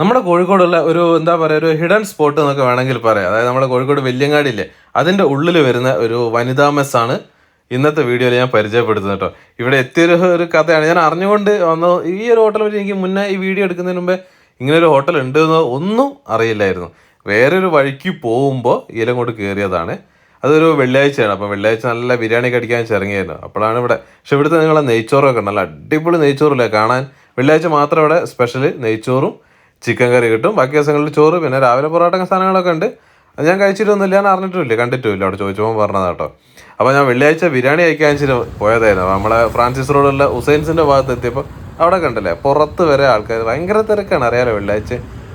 നമ്മുടെ കോഴിക്കോടുള്ള ഒരു എന്താ പറയുക ഒരു ഹിഡൻ സ്പോട്ട് എന്നൊക്കെ വേണമെങ്കിൽ പറയാം. അതായത് നമ്മുടെ കോഴിക്കോട് വെല്ലിയങ്ങാടിയില്ലേ? അതിന്റെ ഉള്ളിൽ വരുന്ന ഒരു വനിതാ മെസ്സാണ് ഇന്നത്തെ വീഡിയോയിൽ ഞാൻ പരിചയപ്പെടുത്തുന്നത് കേട്ടോ. ഇവിടെ എത്തിയൊരു ഒരു കഥയാണ്. ഞാൻ അറിഞ്ഞുകൊണ്ട് വന്ന ഈ ഒരു ഹോട്ടൽ പറ്റി എനിക്ക് മുന്നേ ഈ വീഡിയോ എടുക്കുന്നതിന് മുമ്പേ ഇങ്ങനെ ഒരു ഹോട്ടൽ ഉണ്ട് എന്ന് ഒന്നും അറിയില്ലായിരുന്നു. വേറൊരു വഴിക്ക് പോകുമ്പോൾ ഇലം കൊണ്ട് കയറിയതാണ് അതൊരു വെള്ളിയാഴ്ചയാണ്. അപ്പോൾ വെള്ളിയാഴ്ച നല്ല ബിരിയാണി കടിക്കാൻ ചിറങ്ങിയായിരുന്നു അപ്പോഴാണ് ഇവിടെ പക്ഷെ ഇവിടുത്തെ നിങ്ങളെ നെയ്ച്ചോറൊക്കെ നല്ല അടിപൊളി നെയ്ച്ചോറില്ലേ കാണാൻ? വെള്ളിയാഴ്ച മാത്രം ഇവിടെ സ്പെഷ്യൽ നെയ്ച്ചോറും ചിക്കൻ കറി കിട്ടും. ബാക്കി ദിവസങ്ങളിൽ ചോറ് പിന്നെ രാവിലെ പൊറോട്ട സാധനങ്ങളൊക്കെ ഉണ്ട്. അത് ഞാൻ കഴിച്ചിട്ടൊന്നുമില്ല ഞാൻ അറിഞ്ഞിട്ടുമില്ല. കണ്ടിട്ടുമില്ല അവിടെ ചോദിച്ചപ്പോൾ പറഞ്ഞത് കേട്ടോ അപ്പോൾ ഞാൻ വെള്ളിയാഴ്ച ബിരിയാണി കഴിക്കാൻ പോയതായിരുന്നു. നമ്മളെ ഫ്രാൻസിസ് റോഡുള്ള ഹുസൈൻസിന്റെ ഭാഗത്ത് എത്തിയപ്പോൾ അവിടെ കണ്ടല്ലേ പുറത്ത് വരെ ആൾക്കാർ ഭയങ്കര തിരക്കാണ്. അറിയാലോ വെള്ളിയാഴ്ച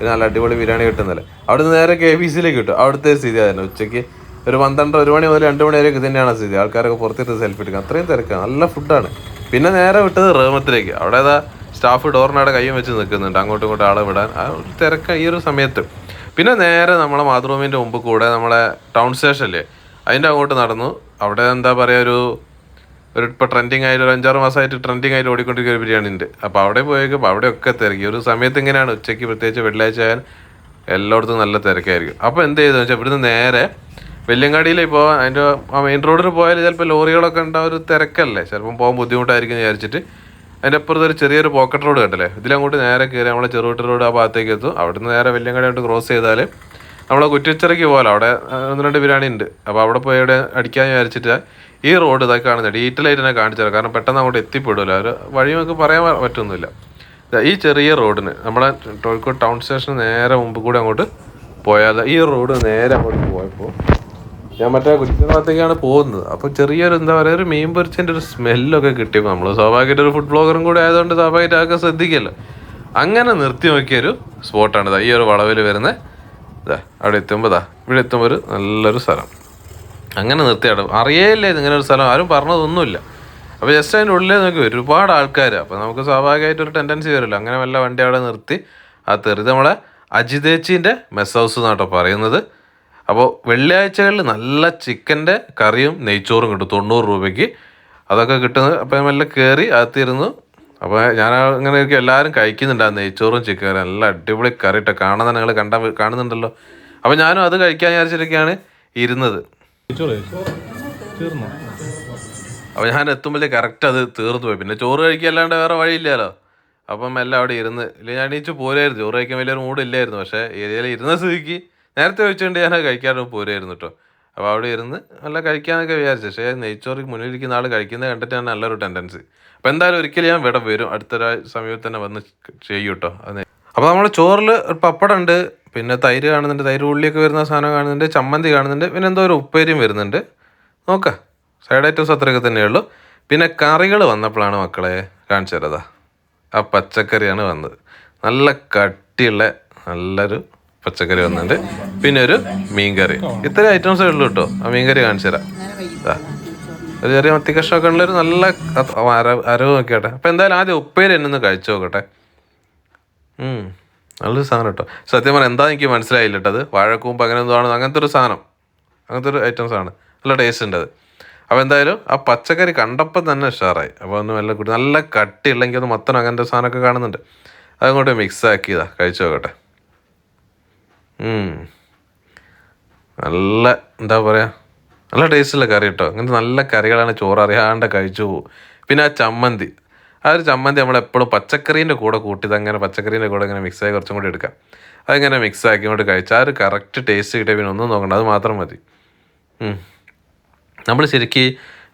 നല്ല അടിപൊളി ബിരിയാണി കിട്ടുന്നില്ല. അവിടുന്ന് നേരെ കെ ബി സിയിലേക്ക് കിട്ടും. അവിടുത്തെ സ്ഥിതി ആയിരുന്നു ഉച്ചയ്ക്ക് ഒരു പന്ത്രണ്ട് ഒരു മണി മുതൽ രണ്ട് മണി വരെയൊക്കെ തന്നെയാണ് സ്ഥിതി. ആൾക്കാരൊക്കെ പുറത്തിട്ട് സെൽഫി എടുക്കുക അത്രയും തിരക്കാണ്. നല്ല ഫുഡാണ് പിന്നെ നേരെ വിട്ടത് റേമത്തിലേക്ക് അവിടെ ഏതാ സ്റ്റാഫ് ഡോറിനവിടെ കൈ വെച്ച് നിൽക്കുന്നുണ്ട്. അങ്ങോട്ടും ഇങ്ങോട്ടും ആളെ വിടാൻ. ആ ഒരു തിരക്ക് ഈ ഒരു സമയത്ത്. പിന്നെ നേരെ നമ്മളെ മാതൃഭൂമിന്റെ മുമ്പ് കൂടെ നമ്മളെ ടൗൺ സ്റ്റേഷനില്ലേ? അതിന്റെ അങ്ങോട്ട് നടന്നു. അവിടെ എന്താ പറയുക ഒരു ഒരു ഇപ്പോൾ ട്രെൻഡിങ് ആയിട്ട് ഒരു അഞ്ചാറ് മാസമായിട്ട് ട്രെൻഡിങ് ആയിട്ട് ഓടിക്കൊണ്ടിരിക്കുന്ന ഒരു ബിരിയാണി ഉണ്ട്. അപ്പോൾ അവിടെ പോയേക്കും അവിടെയൊക്കെ തിരക്കി. ഒരു സമയത്ത് ഇങ്ങനെയാണ് ഉച്ചയ്ക്ക് പ്രത്യേകിച്ച് വെള്ളിയാഴ്ച ആയാൽ എല്ലായിടത്തും നല്ല തിരക്കായിരിക്കും. അപ്പോൾ എന്ത് ചെയ്തെന്ന് വെച്ചാൽ ഇവിടുന്ന് നേരെ വെല്ലിയങ്ങാടിയിൽ ഇപ്പോൾ അതിന്റെ ആ മെയിൻ റോഡിൽ പോയാൽ ചിലപ്പോൾ ലോറികളൊക്കെ ഉണ്ടാവും ഒരു തിരക്കല്ലേ? ചിലപ്പം പോകാൻ ബുദ്ധിമുട്ടായിരിക്കും വിചാരിച്ചിട്ട് അതിന്റെ അപ്പുറത്ത് ഒരു ചെറിയൊരു പോക്കറ്റ് റോഡ് കണ്ടല്ലേ? ഇതിലങ്ങോട്ട് നേരെ കയറി നമ്മളെ ചെറുവിട്ട് റോഡ് ആ ഭാഗത്തേക്ക് എത്തും. അവിടുന്ന് നേരെ വെല്ലിയങ്ങാടി അങ്ങോട്ട് ക്രോസ് ചെയ്താൽ നമ്മളെ കുറ്റിച്ചിറയ്ക്ക് പോലെ അവിടെ ഒന്ന് രണ്ട് ബിരിയാണി ഉണ്ട്. അപ്പോൾ അവിടെ പോയി അവിടെ അടിക്കാൻ വിചാരിച്ചിട്ട് ഈ റോഡ് ഇതൊക്കെ കാണുന്നത്. ഡീറ്റെയിൽ ആയിട്ട് തന്നെ കാണിച്ചു തരാം. കാരണം പെട്ടെന്ന് അങ്ങോട്ട് എത്തിപ്പെടില്ല ഒരു വഴി നമുക്ക് പറയാൻ പറ്റൊന്നുമില്ല. ഈ ചെറിയ റോഡിന് നമ്മളെ കോഴിക്കോട് ടൗൺ സ്റ്റേഷന് നേരെ മുമ്പ് കൂടെ അങ്ങോട്ട് പോയാൽ ഈ റോഡ് നേരെ അങ്ങോട്ട് പോയപ്പോൾ ഞാൻ മറ്റേ കുറ്റിഭാഗത്തേക്കാണ് പോകുന്നത്. അപ്പോൾ ചെറിയൊരു എന്താ പറയുക ഒരു മീൻ പൊരിച്ചതിന്റെ ഒരു സ്മെല്ലൊക്കെ കിട്ടിയപ്പോൾ നമ്മൾ സ്വാഭാവികമായിട്ട് ഒരു ഫുഡ് ബ്ലോഗറും കൂടെ ആയതുകൊണ്ട് സ്വാഭാവികമായിട്ട് അതൊക്കെ ശ്രദ്ധിക്കല്ലോ. അങ്ങനെ നിർത്തി നോക്കിയൊരു സ്പോട്ടാണ് ഈ ഒരു വളവിൽ വരുന്ന ഇതാ അവിടെ എത്തുമ്പോൾ ഇതാ ഇവിടെ എത്തുമ്പോൾ ഒരു നല്ലൊരു സ്ഥലം. അങ്ങനെ നിർത്തിയാണ് അറിയേയില്ല ഇങ്ങനെ ഒരു സ്ഥലം ആരും പറഞ്ഞതൊന്നുമില്ല. അപ്പോൾ ജസ്റ്റ് അതിന്റെ ഉള്ളിൽ നോക്കി ഒരുപാട് ആൾക്കാർ അപ്പോൾ നമുക്ക് സ്വാഭാവികമായിട്ട് ഒരു ടെൻഡൻസി വരുമല്ലോ അങ്ങനെ വല്ല വണ്ടി അവിടെ നിർത്തി ആ തെറി നമ്മളെ അജിതേച്ചിന്റെ മെസ് ഹൗസ് എന്നാട്ടോ പറയുന്നത്. അപ്പോൾ വെള്ളിയാഴ്ചകളിൽ നല്ല ചിക്കന്റെ കറിയും നെയ്ച്ചോറും കിട്ടും. തൊണ്ണൂറ് രൂപയ്ക്ക്. അതൊക്കെ കിട്ടുന്നത് അപ്പോൾ നല്ല കയറി അകത്തിരുന്നു. അപ്പോൾ ഞാൻ അങ്ങനെ ഒക്കെ എല്ലാവരും കഴിക്കുന്നുണ്ട് ആ നെയ്ച്ചോറും ചിക്കൻ കറി നല്ല അടിപൊളി കറി ഇട്ടോ കാണാൻ നിങ്ങൾ കണ്ടാ കാണുന്നുണ്ടല്ലോ. അപ്പോൾ ഞാനും അത് കഴിക്കാൻ വിചാരിച്ചിട്ടൊക്കെയാണ് ഇരുന്നത്. അപ്പോൾ ഞാൻ എത്തുമ്പോഴേ കറക്റ്റ് അത് തീർന്നു പോയി. പിന്നെ ചോറ് കഴിക്കല്ലാണ്ട് വേറെ വഴിയില്ലല്ലോ. അപ്പം എല്ലാം അവിടെ ഇരുന്ന്. ഇല്ല ഞാൻ എണീച്ച് പോരായിരുന്നു. ചോറ് കഴിക്കാൻ വലിയൊരു മൂടില്ലായിരുന്നു പക്ഷേ ഏരിയയിൽ ഇരുന്ന സ്ഥിതിക്ക് നേരത്തെ വെച്ചുകൊണ്ട് ഞാൻ കഴിക്കാണ്ട് പോരായിരുന്നു കേട്ടോ അപ്പോൾ അവിടെ ഇരുന്ന് നല്ല കഴിക്കാനൊക്കെ വിചാരിച്ചു. പക്ഷേ നെയ്ച്ചോറിക്ക് മുന്നിലിരിക്കുന്ന ആൾ കഴിക്കുന്നത് കണ്ടിട്ടാണ് നല്ലൊരു ടെൻഡൻസി അപ്പോൾ എന്തായാലും ഒരിക്കലും ഞാൻ ഇവിടെ വരും. അടുത്തൊരു സമയത്ത് തന്നെ വന്ന് ചെയ്യും കേട്ടോ അത് അപ്പോൾ നമ്മൾ ചോറിൽ ഒരു പപ്പടം ഉണ്ട് പിന്നെ തൈര് കാണുന്നുണ്ട്. തൈര് ഉള്ളിയൊക്കെ വരുന്ന സാധനം കാണുന്നുണ്ട്. ചമ്മന്തി കാണുന്നുണ്ട്. പിന്നെ എന്തോ ഒരു ഉപ്പേരിയും വരുന്നുണ്ട്. നോക്കാം. സൈഡ് ഐറ്റംസ് അത്രയൊക്കെ തന്നെയുള്ളൂ പിന്നെ കറികൾ വന്നപ്പോഴാണ് മക്കളെ കാണിച്ചു തരതാ. ആ പച്ചക്കറിയാണ് വന്നത്. നല്ല കട്ടിയുള്ള നല്ലൊരു പച്ചക്കറി വന്നിട്ടുണ്ട്. പിന്നെ ഒരു മീൻകറി. ഇത്രയും ഐറ്റംസേ ഉള്ളൂ കേട്ടോ. ആ മീൻകറി കാണിച്ചു തരാം. ഒരു ചെറിയ മത്തി കഷ്ണമൊക്കെ ഉള്ളൊരു നല്ല അരവ് അര- അരവ് നോക്കിയാട്ടെ. അപ്പം എന്തായാലും ആദ്യം ഉപ്പേരി എന്നെ ഒന്ന് കഴിച്ചു നോക്കട്ടെ. നല്ലൊരു സാധനം കേട്ടോ. സത്യം പറഞ്ഞാൽ എന്താ എനിക്ക് മനസ്സിലായില്ല കേട്ടോ അത്. വാഴക്കൂമ്പ് അങ്ങനെ എന്തോ അങ്ങനത്തെ ഒരു സാധനം. അങ്ങനത്തെ ഒരു ഐറ്റംസ് ആണ്. നല്ല ടേസ്റ്റ് ഉണ്ട് അത്. അപ്പോൾ എന്തായാലും ആ പച്ചക്കറി കണ്ടപ്പോൾ തന്നെ ഉഷാറായി. അപ്പോൾ ഒന്ന് നല്ല നല്ല കട്ടിയുള്ള ഒന്ന് മൊത്തം അങ്ങനത്തെ സാധനമൊക്കെ കാണുന്നുണ്ട്. അതങ്ങോട്ട് മിക്സ് ആക്കിയതാ കഴിച്ചു നോക്കട്ടെ. നല്ല എന്താ പറയുക നല്ല ടേസ്റ്റുള്ള കറി കേട്ടോ അങ്ങനത്തെ നല്ല കറികളാണ് ചോറ് അറിയാണ്ട് കഴിച്ചു പോകും പിന്നെ ആ ചമ്മന്തി. ആ ഒരു ചമ്മന്തി നമ്മളെപ്പോഴും പച്ചക്കറീന്റെ കൂടെ കൂട്ടിയത് അങ്ങനെ പച്ചക്കറീന്റെ കൂടെ ഇങ്ങനെ മിക്സ് ആയി കുറച്ചും കൂടി എടുക്കാം. അതിങ്ങനെ മിക്സ് ആക്കി കൊണ്ട് കഴിച്ചാൽ ആ ഒരു കറക്റ്റ് ടേസ്റ്റ് കിട്ടിയ പിന്നെ ഒന്നും നോക്കണ്ട. അത് മാത്രം മതി. നമ്മൾ ശരിക്കും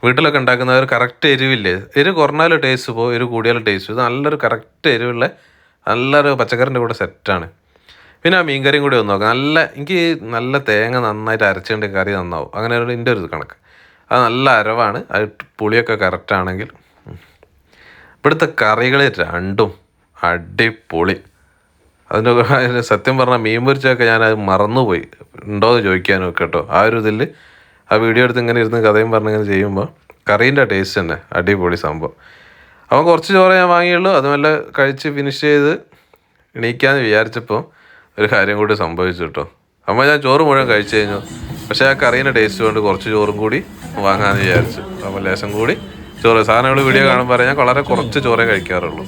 വീട്ടിലൊക്കെ ഉണ്ടാക്കുന്ന ഒരു കറക്റ്റ് എരിവില്ലേ? എരിവ് കുറഞ്ഞാലും ടേസ്റ്റ് പോകും എരിവ് കൂടിയാലും ടേസ്റ്റ് പോകും നല്ലൊരു കറക്റ്റ് എരിവുള്ള നല്ലൊരു പച്ചക്കറിന്റെ കൂടെ സെറ്റാണ് പിന്നെ ആ മീൻകറിയും കൂടി ഒന്ന് നോക്കാം. നല്ല എനിക്ക് നല്ല തേങ്ങ നന്നായിട്ട് അരച്ചുകൊണ്ട് കറി നന്നാവും. അങ്ങനെ ഒരു എന്റെ ഒരു കണക്ക്. അത് നല്ല അരവാണ്. അത് പുളിയൊക്കെ കറക്റ്റാണെങ്കിൽ. ഇവിടുത്തെ കറികൾ രണ്ടും അടിപൊളി. അതിന്റെ സത്യം പറഞ്ഞാൽ മീൻ പൊരിച്ചൊക്കെ ഞാൻ അത് മറന്നുപോയി. ഉണ്ടോ എന്ന് ചോദിക്കാനും കേട്ടോ. ആ ഒരു ഇതിൽ ആ വീഡിയോ എടുത്ത് ഇങ്ങനെ ഇരുന്ന് കഥയും പറഞ്ഞിങ്ങനെ ചെയ്യുമ്പോൾ കറീന്റെ ടേസ്റ്റ് തന്നെ. അടിപൊളി സംഭവം. അവൻ കുറച്ച് ചോറ് ഞാൻ വാങ്ങിയുള്ളൂ. അതുമല്ല കഴിച്ച് ഫിനിഷ് ചെയ്ത് എണീക്കാമെന്ന് വിചാരിച്ചപ്പോൾ ഒരു കാര്യം കൂടി സംഭവിച്ചു കേട്ടോ. അമ്മ ഞാൻ ചോറ് മുഴുവൻ കഴിച്ചു കഴിഞ്ഞു. പക്ഷേ ആ കറീന്റെ ടേസ്റ്റ് കൊണ്ട് കുറച്ച് ചോറും കൂടി വാങ്ങാമെന്ന് വിചാരിച്ചു. അപ്പോൾ ലേശം കൂടി ചോറ് സാധനങ്ങൾ വീഡിയോ കാണുമ്പോൾ ഞാൻ വളരെ കുറച്ച് ചോറേ കഴിക്കാറുള്ളൂ.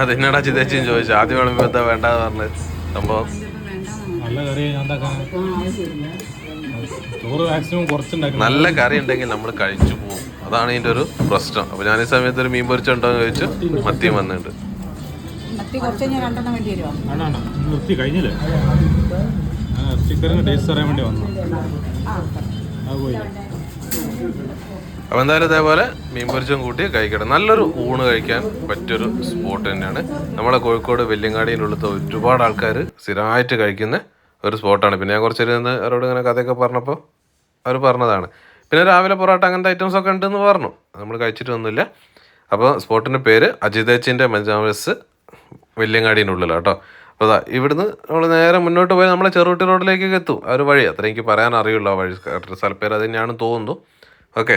അത് എന്നോട് അജിതേച്ചിയും ചോദിച്ചു ആദ്യം വിളമ്പോ എന്താ വേണ്ടെന്ന് പറഞ്ഞത് സംഭവം? നല്ല കറി ഉണ്ടെങ്കിൽ നമ്മൾ കഴിച്ചു പോകും അതാണ് ഇതിന്റെ ഒരു പ്രശ്നം. അപ്പൊ ഞാൻ ഈ സമയത്ത് ഒരു മീൻ പൊരിച്ചുണ്ടോ എന്ന് ചോദിച്ചു. മത്തിയും വന്നിട്ടുണ്ട്. മത്തി കുറച്ച് കഴിഞ്ഞാൽ രണ്ടെണ്ണം വേണ്ടി വരുമോ ആണാണ് നിർത്തി കഴിഞ്ഞില്ലേ? ഞാൻ ഇറച്ചിക്കറിന് ടേസ്റ്റ് അറിയാൻ വേണ്ടി വന്നു അത് പോയില്ല എന്തായാലും ഇതേപോലെ മീൻ പൊരിച്ചും കൂട്ടി കഴിക്കണം നല്ലൊരു ഊണ് കഴിക്കാൻ പറ്റിയൊരു സ്പോട്ട് തന്നെയാണ്. നമ്മളെ കോഴിക്കോട് വെല്ലിങ്ങാടിയിലുള്ളത് ഒരുപാട് ആൾക്കാർ സ്ഥിരമായിട്ട് കഴിക്കുന്ന ഒരു സ്പോട്ടാണ് പിന്നെ ഞാൻ കുറച്ച് ഇരുന്ന് അവരോട് ഇങ്ങനെ കഥയൊക്കെ പറഞ്ഞപ്പോൾ അവർ പറഞ്ഞതാണ്. പിന്നെ രാവിലെ പൊറോട്ട അങ്ങനത്തെ ഐറ്റംസ് ഒക്കെ ഉണ്ടെന്ന് പറഞ്ഞു. നമ്മൾ കഴിച്ചിട്ടൊന്നുമില്ല. അപ്പോൾ സ്പോട്ടിന്റെ പേര് അജിതേച്ചിന്റെ മഞ്ചാമസ് വെല്ലിങ്ങാടിന്റെ ഉള്ളിലാണ് കേട്ടോ. അപ്പോൾ അതാ ഇവിടുന്ന് നമ്മൾ നേരെ മുന്നോട്ട് പോയി നമ്മളെ ചെറുകുട്ടി റോഡിലേക്കൊക്കെ എത്തും. ആ ഒരു വഴി അത്ര എനിക്ക് പറയാൻ അറിയുള്ളൂ ആ വഴി. സ്ഥലപ്പേര് അത് തന്നെയാണെന്ന് തോന്നുന്നു. ഓക്കെ